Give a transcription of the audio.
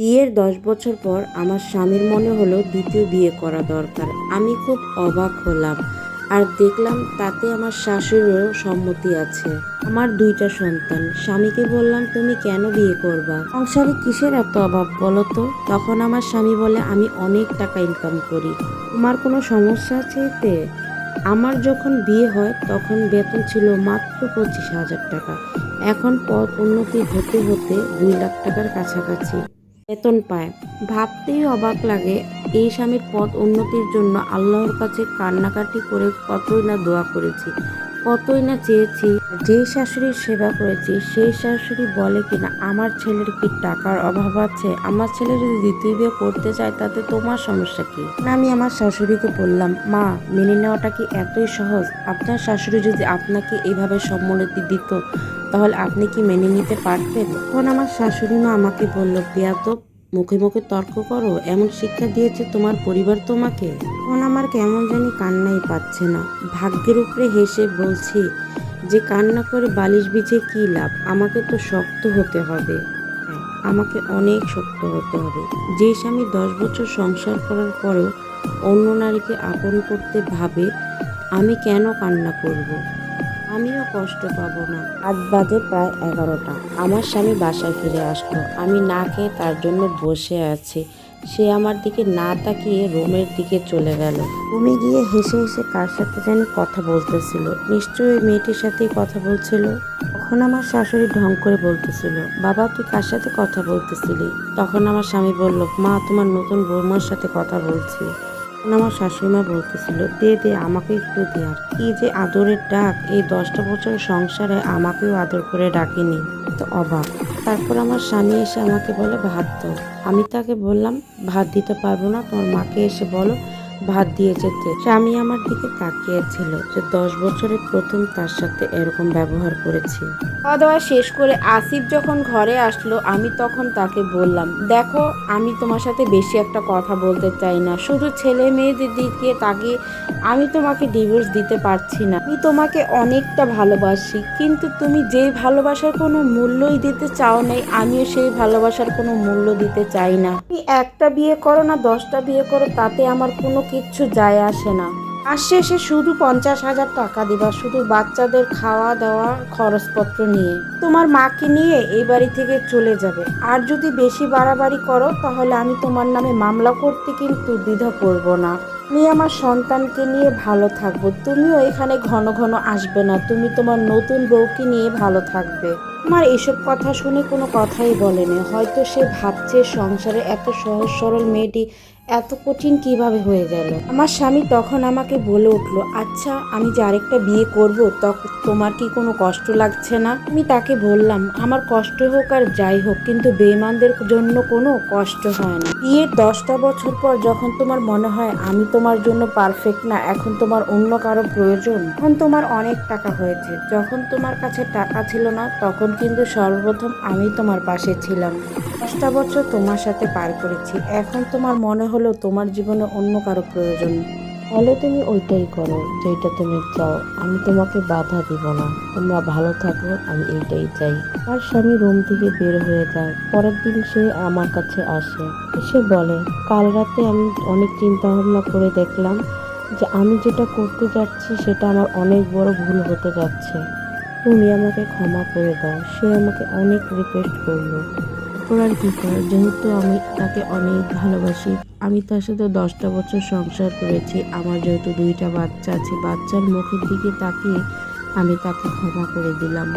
বিয়ের দশ বছর পর আমার স্বামীর মনে হলো দ্বিতীয় বিয়ে করা দরকার। আমি খুব অবাক হলাম আর দেখলাম তাতে আমার শাশুড়িরও সম্মতি আছে। আমার দুইটা সন্তান। স্বামীকে বললাম, তুমি কেন বিয়ে করবা? সংসারে কিসের এত অভাব বলো তো? তখন আমার স্বামী বলে, আমি অনেক টাকা ইনকাম করি। তোমার কোনো সমস্যা আছে এতে? আমার যখন বিয়ে হয়, তখন বেতন ছিল মাত্র পঁচিশ হাজার টাকা। এখন পদ উন্নতি হতে হতে দুই লাখ টাকার কাছাকাছি। বেতন পায়। ভাবতেই অবাক লাগে এই স্বামীর পথ উন্নতির জন্য আল্লাহর কাছে কান্নাকাটি করে কতই না দোয়া করেছি, কতই না চেয়েছি। যে শাশুড়ির সেবা করেছি, সেই শাশুড়ি বলে কিনা, আমার ছেলের কি টাকার অভাব আছে? আমার ছেলে যদি দ্বিতীয় বিয়ে করতে চায়, তাতে তোমার সমস্যা কি? না, আমি আমার শাশুড়িকে বললাম, মা, মেনে নেওয়াটা কি এতই সহজ? আপনার শাশুড়ি যদি আপনাকে এইভাবে সম্মতি দিত তাহলে আপনি কি মেনে নিতে পারতেন? তখন আমার শাশুড়ি মা আমাকে বলল বেয়াদব মুখে মুখে তর্ক করো, এমন শিক্ষা দিয়েছে তোমার পরিবার তোমাকে? তখন আমার কেমন জানি কান্নাই পাচ্ছে না। ভাগ্যের উপরে হেসে বলছি, যে কান্না করে বালিশ বিছে কী লাভ? আমাকে তো শক্ত হতে হবে। আমাকে অনেক শক্ত হতে হবে। যে স্বামী দশ বছর সংসার করার পরেও অন্য নারীকে আপন করতে ভাবে, আমি কেন কান্না করব। আমিও কষ্ট পাবো না। আজ বাজে প্রায় এগারোটা। আমার স্বামী বাসায় ফিরে আসলো। আমি না খেয়ে তার জন্য বসে আছি। সে আমার দিকে না তাকিয়ে রুমের দিকে চলে গেল। রুমে গিয়ে হেসে হেসে কার সাথে জানি কথা বলতেছিল। নিশ্চয়ই মেয়েটির সাথেই কথা বলছিল। তখন আমার শাশুড়ি ঢং করে বলতেছিল, বাবা, তুই কার সাথে কথা বলতেছিলি? তখন আমার স্বামী বলল, মা, তোমার নতুন বৌমার সাথে কথা বলছি। আমার শাশুড়িমা বলতেছিল, দে দে, আমাকে একটু দে। আর কি যে আদরের ডাক, এই দশটা বছর সংসারে আমাকেও আদর করে ডাকেনি। তো অবাক। তারপর আমার স্বামী এসে আমাকে বলে, ভাত দাও। আমি তাকে বললাম, ভাত দিতে পারব না, তোমার মাকে এসে বলো ভাত দিয়ে যেতে। স্বামী আমার দিকে তাকিয়েছিল যে দশ বছরে প্রথম তার সাথে এরকম ব্যবহার করেছি। খাওয়া দাওয়া শেষ করে আসিফ যখন ঘরে আসলো, আমি তখন তাকে বললাম, দেখো, আমি তোমার সাথে বেশি একটা কথা বলতে চাই না। শুধু ছেলে মেয়েদের দিকে তাকিয়ে আমি তোমাকে ডিভোর্স দিতে পারছি না। আমি তোমাকে অনেকটা ভালোবাসি, কিন্তু তুমি যে ভালোবাসার কোনো মূল্যই দিতে চাও নাই, আমিও সেই ভালোবাসার কোনো মূল্য দিতে চাই না। তুমি একটা বিয়ে করো না, দশটা বিয়ে করো, তাতে আমার কোনো কিচ্ছু যায় আসে না। আসছে এসে শুধু পঞ্চাশ হাজার টাকা দিবা, শুধু বাচ্চাদের খাওয়া দাওয়া খরচপত্র নিয়ে। তোমার মাকে নিয়ে এই বাড়ি থেকে চলে যাবে। আর যদি বেশি বাড়াবাড়ি করো, তাহলে আমি তোমার নামে মামলা করতে কিন্তু দ্বিধা করব না। আমি আমার সন্তানকে নিয়ে ভালো থাকব। তুমিও এখানে ঘন ঘন আসবে না। তুমি তোমার নতুন বউকে নিয়ে ভালো থাকবে। আমার এসব কথা শুনে কোনো কথাই বলেনি। হয়তো সে ভাবছে সংসারে এত সহজ সরল মেয়েটি এত কঠিন কীভাবে হয়ে গেল। আমার স্বামী তখন আমাকে বলে উঠল আচ্ছা আমি যে আরেকটা বিয়ে করব তখন তোমার কি কোনো কষ্ট লাগছে না? আমি তাকে বললাম, আমার কষ্ট হোক আর যাই হোক, কিন্তু বেইমানদের জন্য কোনো কষ্ট হয় না। বিয়ের দশটা বছর পর যখন তোমার মনে হয়, আমি তোমার জন্য পারফেক্ট না, এখন তোমার অন্য কারও প্রয়োজন। এখন তোমার অনেক টাকা হয়েছে। যখন তোমার কাছে টাকা ছিল না, তখন কিন্তু সর্বপ্রথম আমি তোমার পাশে ছিলাম। দশটা বছর তোমার সাথে পার করেছি। এখন তোমার মনে হলো তোমার জীবনে অন্য কারও প্রয়োজন। তাহলে তুমি ওইটাই করো যেটা তুমি চাও। আমি তোমাকে বাধা দিব না। তোমরা ভালো থাকো, আমি এইটাই চাই। আর স্বামী রুম থেকে বের হয়ে যায়। পরের দিন সে আমার কাছে আসে। এসে বলে, কাল রাতে আমি অনেক চিন্তা ভাবনা করে দেখলাম যে আমি যেটা করতে যাচ্ছি সেটা আমার অনেক বড় ভুল হতে যাচ্ছে। তুমি আমাকে ক্ষমা করে দাও। সে আমাকে অনেক রিকোয়েস্ট করল। তারপর আর কি যেহেতু আমি তাকে অনেক ভালোবাসি আমি তার সাথে দশটা বছর সংসার করেছি। আমার যেহেতু দুইটা বাচ্চা আছে, বাচ্চার মুখের দিকে তাকিয়ে আমি তাকে ক্ষমা করে দিলাম।